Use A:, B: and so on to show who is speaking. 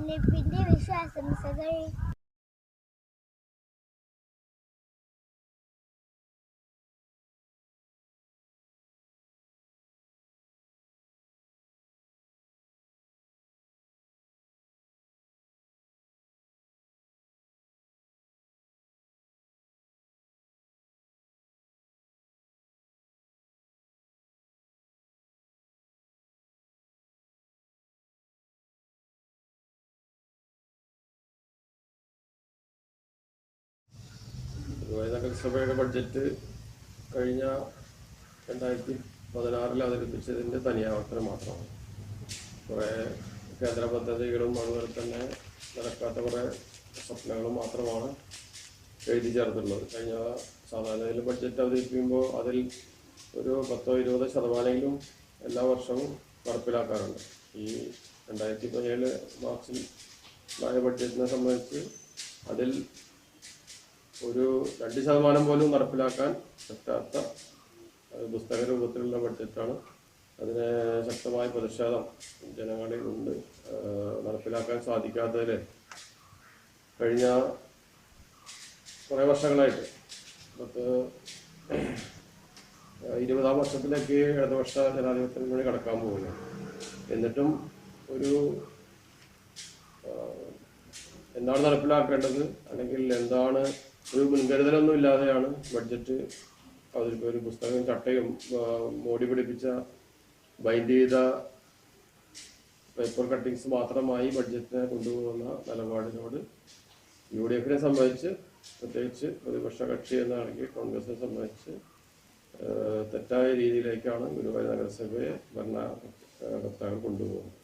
A: തിരഞ്ഞെടുപ്പിന്റെ വിശ്വാസംസകൾ
B: നഗരസഭയുടെ ബഡ്ജറ്റ് കഴിഞ്ഞ രണ്ടായിരത്തി പതിനാറിൽ അവതരിപ്പിച്ചതിന്റെ തനിയാവർത്തനം മാത്രമാണ്. കുറേ കേന്ദ്ര പദ്ധതികളും അതുപോലെ തന്നെ നടക്കാത്ത കുറേ സ്വപ്നങ്ങളും മാത്രമാണ് എഴുതി ചേർത്തിട്ടുള്ളത്. കഴിഞ്ഞ സാധാരണയിൽ ബഡ്ജറ്റ് അവതരിപ്പിക്കുമ്പോൾ അതിൽ ഒരു പത്തോ ഇരുപതോ ശതമാനമെങ്കിലും എല്ലാ വർഷവും നടപ്പിലാക്കാറുണ്ട്. ഈ രണ്ടായിരത്തി പതിനേഴ് മാർച്ചിൽ ആയ ബഡ്ജറ്റിനെ സംബന്ധിച്ച് അതിൽ ഒരു രണ്ട് ശതമാനം പോലും നടപ്പിലാക്കാൻ പറ്റാത്ത പുസ്തക രൂപത്തിലുള്ള ബഡ്ജറ്റാണ്. അതിന് ശക്തമായ പ്രതിഷേധം ജനങ്ങളിൽ ഉണ്ട് നടപ്പിലാക്കാൻ സാധിക്കാത്തതിൽ കഴിഞ്ഞ കുറേ വർഷങ്ങളായിട്ട് പത്ത് ഇരുപതാം വർഷത്തിലേക്ക് ഇടതുപക്ഷ ജനാധിപത്യത്തിന് കടക്കാൻ പോകുന്നു. എന്നിട്ടും ഒരു എന്താണ് നടപ്പിലാക്കേണ്ടത്? അല്ലെങ്കിൽ എന്താണ് ഒരു മുൻകരുതലൊന്നും ഇല്ലാതെയാണ് ബഡ്ജറ്റ് അവതരിപ്പ ഒരു പുസ്തകം ചട്ടയും മോഡി മോടി പിടിപ്പിച്ച ബൈൻഡ് ചെയ്ത പേപ്പർ കട്ടിങ്സ് മാത്രമായി ബഡ്ജറ്റിനെ കൊണ്ടുപോകുന്ന നിലപാടിനോട് യു ഡി എഫിനെ സംബന്ധിച്ച് പ്രത്യേകിച്ച് പ്രതിപക്ഷ കക്ഷി എന്നാണെങ്കിൽ കോൺഗ്രസിനെ സംബന്ധിച്ച് തെറ്റായ രീതിയിലേക്കാണ് ഗുരുവായൂർ നഗരസഭയെ ഭരണ കർത്താക്കൾ കൊണ്ടുപോകുന്നത്.